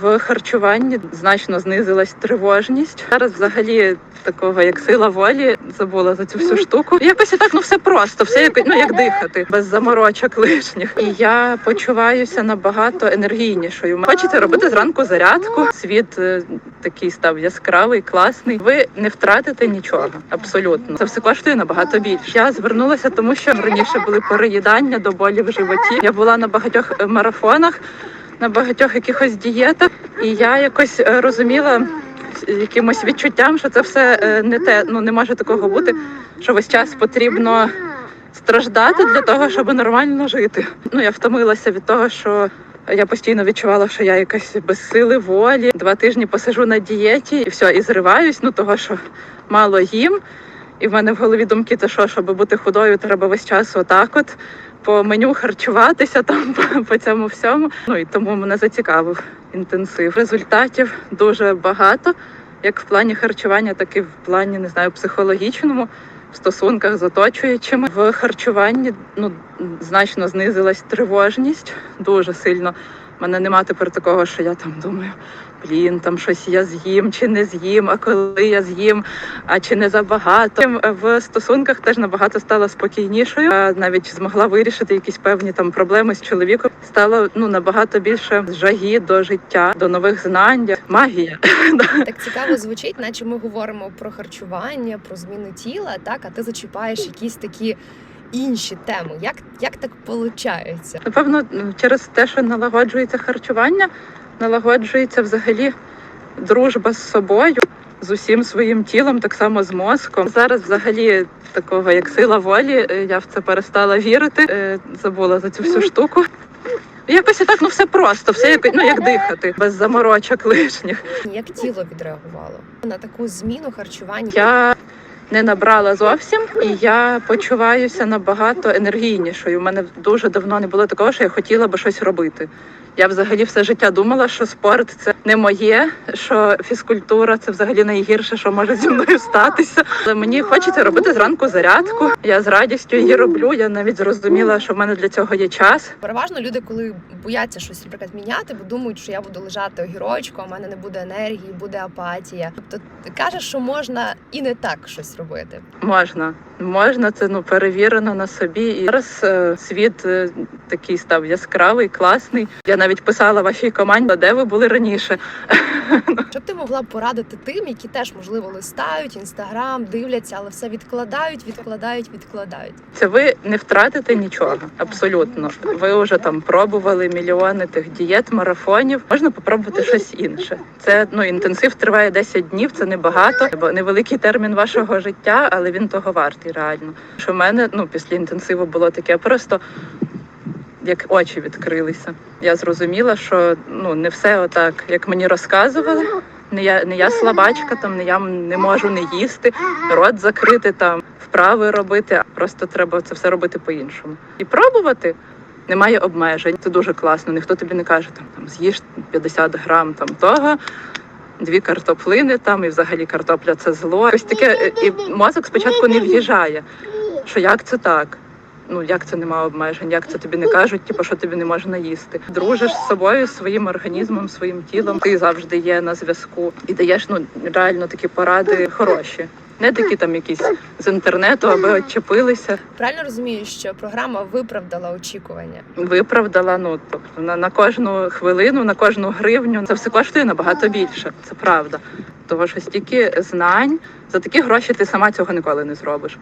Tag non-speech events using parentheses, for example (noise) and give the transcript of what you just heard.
В харчуванні значно знизилась тривожність. Зараз взагалі такого як сила волі забула за цю всю штуку. Якось і так ну все просто, все як ну як дихати, без заморочок лишніх. І я почуваюся набагато енергійнішою. Хочеться робити зранку зарядку. Світ е, такий став яскравий, класний. Ви не втратите нічого. Абсолютно це все коштує набагато більше. Я звернулася, тому що раніше були переїдання до болі в животі. Я була на багатьох е, марафонах на багатьох якихось дієтах, і я якось е, розуміла якимось відчуттям, що це все е, не те, ну не може такого бути, що весь час потрібно страждати для того, щоб нормально жити. Ну я втомилася від того, що я постійно відчувала, що я якась без сили волі. Два тижні посижу на дієті і все, і зриваюсь. Ну того, що мало їм. І в мене в голові думки, це що, щоб бути худою, треба весь час отак от по меню харчуватися там (laughs) по, по цьому всьому. Ну і тому мене зацікавив інтенсив. Результатів дуже багато, як в плані харчування, так і в плані не знаю, психологічному. В стосунках з оточуючими в харчуванні ну значно знизилась тривожність дуже сильно. Мене нема тепер такого, що я там думаю, блін, там щось я з'їм чи не з'їм, а коли я з'їм, а чи не забагато. В стосунках теж набагато стала спокійнішою. Навіть змогла вирішити якісь певні там проблеми з чоловіком. Стало ну набагато більше жаги до життя, до нових знань. Магія. (laughs) Так цікаво звучить, наче ми говоримо про харчування, про зміну тіла, так а ти зачіпаєш якісь такі інші теми. Як, як так виходить? Напевно, через те, що налагоджується харчування, налагоджується взагалі дружба з собою, з усім своїм тілом, так само з мозком. Зараз взагалі такого як сила волі, е, я в це перестала вірити, е, забула за цю всю штуку. Якось і так, ну все просто, все як ну як дихати, без заморочок лишніх. Як тіло відреагувало на таку зміну харчування? Я не набрала зовсім, і я почуваюся набагато енергійнішою. У мене дуже давно не було такого, що я хотіла би щось робити. Я взагалі все життя думала, що спорт це не моє, що фізкультура це взагалі найгірше, що може зі мною статися. Але мені хочеться робити зранку зарядку. Я з радістю її роблю. Я навіть зрозуміла, що в мене для цього є час. Переважно люди, коли бояться щось, наприклад, міняти, бо думають, що я буду лежати огірочком, а в мене не буде енергії, буде апатія. Тобто ти кажеш, що можна і не так щось робити. Можна, можна, це ну перевірено на собі. І зараз е, світ е, такий став яскравий, класний. Я навіть писала вашій команді, де ви були раніше. (laughs) Що б ти могла порадити тим, які теж можливо листають інстаграм, дивляться, але все відкладають, відкладають, відкладають. Це ви не втратите нічого. Абсолютно. Ви вже там пробували мільйони тих дієт, марафонів. Можна попробувати щось інше. Це ну інтенсив триває 10 днів. Це небагато, невеликий термін вашого життя, але він того вартий реально. Що в мене ну після інтенсиву було таке просто. Як очі відкрилися, я зрозуміла, що ну не все отак, як мені розказували. Не я не я слабачка, там не я не можу не їсти, рот закрити там, вправи робити. а Просто треба це все робити по-іншому. І пробувати немає обмежень. Це дуже класно. Ніхто тобі не каже там, там з'їж 50 грам там того. Дві картоплини там, і взагалі картопля це зло. Ось таке, і мозок спочатку не в'їжджає. Що як це так? Ну як це нема обмежень? Як це тобі не кажуть? Типу, що тобі не можна їсти? Дружиш з собою, своїм організмом, своїм тілом. Ти завжди є на зв'язку і даєш ну реально такі поради хороші. Не такі там якісь з інтернету, аби очепилися. Правильно розумію, що програма виправдала очікування. Виправдала ну тобто на, на кожну хвилину, на кожну гривню. Це все коштує набагато більше. Це правда. Того що стільки знань за такі гроші ти сама цього ніколи не зробиш.